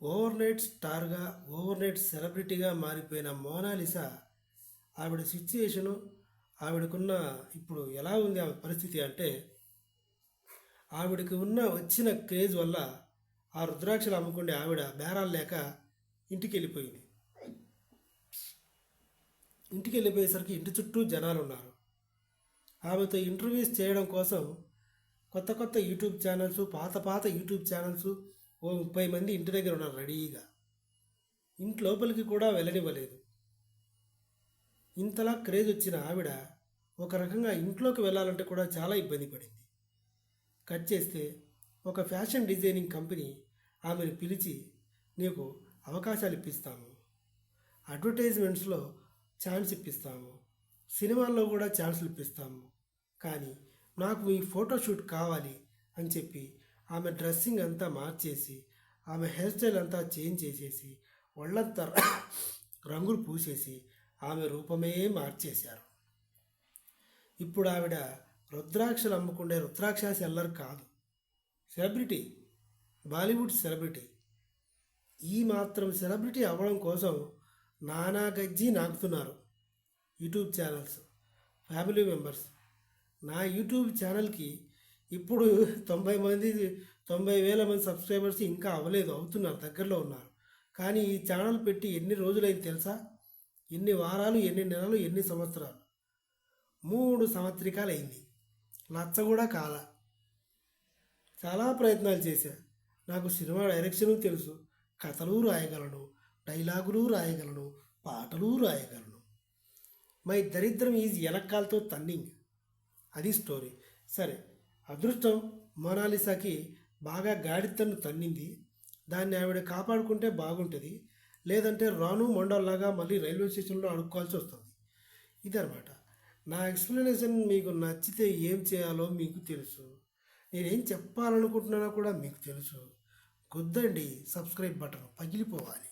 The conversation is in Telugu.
ఓవర్ నైట్ స్టార్గా ఓవర్ నైట్ సెలబ్రిటీగా మారిపోయిన మోనాలిసా ఆవిడ సిచ్యుయేషను ఆవిడకున్న ఇప్పుడు ఎలా ఉంది ఆమె పరిస్థితి అంటే ఆవిడకి ఉన్న వచ్చిన క్రేజ్ వల్ల ఆ రుద్రాక్షలు అమ్ముకునే ఆవిడ బేరాలు లేక ఇంటికి వెళ్ళిపోయింది ఇంటికి వెళ్ళిపోయేసరికి ఇంటి చుట్టూ జనాలు ఉన్నారు ఆమెతో ఇంటర్వ్యూస్ చేయడం కోసం కొత్త కొత్త యూట్యూబ్ ఛానల్స్ పాత పాత యూట్యూబ్ ఛానల్స్ ఓ ముప్పై మంది ఇంటి దగ్గర ఉన్నారు రెడీగా. ఇంటి లోపలికి కూడా వెళ్ళనివ్వలేదు. ఇంతలా క్రేజ్ వచ్చిన ఆవిడ ఒక రకంగా ఇంట్లోకి వెళ్ళాలంటే కూడా చాలా ఇబ్బంది పడింది. కట్ చేస్తే ఒక ఫ్యాషన్ డిజైనింగ్ కంపెనీ ఆమెను పిలిచి నీకు అవకాశాలు ఇప్పిస్తాము. అడ్వర్టైజ్మెంట్స్లో ఛాన్స్ ఇప్పిస్తాము. సినిమాల్లో కూడా ఛాన్స్లు ఇప్పిస్తాము. కానీ నాకు మీ ఫోటోషూట్ కావాలి అని చెప్పి ఆమె డ్రెస్సింగ్ అంతా మార్చేసి ఆమె హెయిర్ స్టైల్ అంతా చేంజ్ చేసేసి ఒళ్ళంతా రంగులు పూసేసి ఆమె రూపమే మార్చేశారు. ఇప్పుడు ఆవిడ రుద్రాక్షలు అమ్ముకునే రుద్రాక్ష సెల్లర్ కాదు. Celebrity Bollywood celebrity. ఈ మాత్రం సెలబ్రిటీ అవ్వడం కోసం నానా గజ్జి నాకుతున్నారు యూట్యూబ్ ఛానల్స్ ఫ్యామిలీ మెంబర్స్. నా యూట్యూబ్ ఛానల్కి ఇప్పుడు తొంభై మంది తొంభై వేల మంది సబ్స్క్రైబర్స్ ఇంకా అవ్వలేదు అవుతున్నారు దగ్గరలో ఉన్నారు. కానీ ఈ ఛానల్ పెట్టి ఎన్ని రోజులైంది తెలుసా? ఎన్ని వారాలు ఎన్ని నెలలు ఎన్ని సంవత్సరాలు? మూడు సంవత్సరికాలు అయింది లచ్చ కూడా కాల. చాలా ప్రయత్నాలు చేశా. నాకు సినిమా డైరెక్షను తెలుసు. కథలు రాయగలను డైలాగులు రాయగలను పాటలు రాయగలను. మై దరిద్రం ఈజ్ ఎలక్కాలతో తన్నింగ్ అది స్టోరీ సరే. అదృష్టం మోనాలిసాకి బాగా గాడితను తన్నింది. దాన్ని ఆవిడ కాపాడుకుంటే బాగుంటుంది. లేదంటే రాను మొండల్లాగా మళ్ళీ రైల్వే స్టేషన్లో అడుక్కోవాల్సి వస్తుంది. ఇదనమాట నా ఎక్స్ప్లెనేషన్ మీకు నచ్చితే ఏం చేయాలో మీకు తెలుసు. నేనేం చెప్పాలనుకుంటున్నానో కూడా మీకు తెలుసు. గుద్దండి సబ్స్క్రైబ్ బటన్ పగిలిపోవాలి.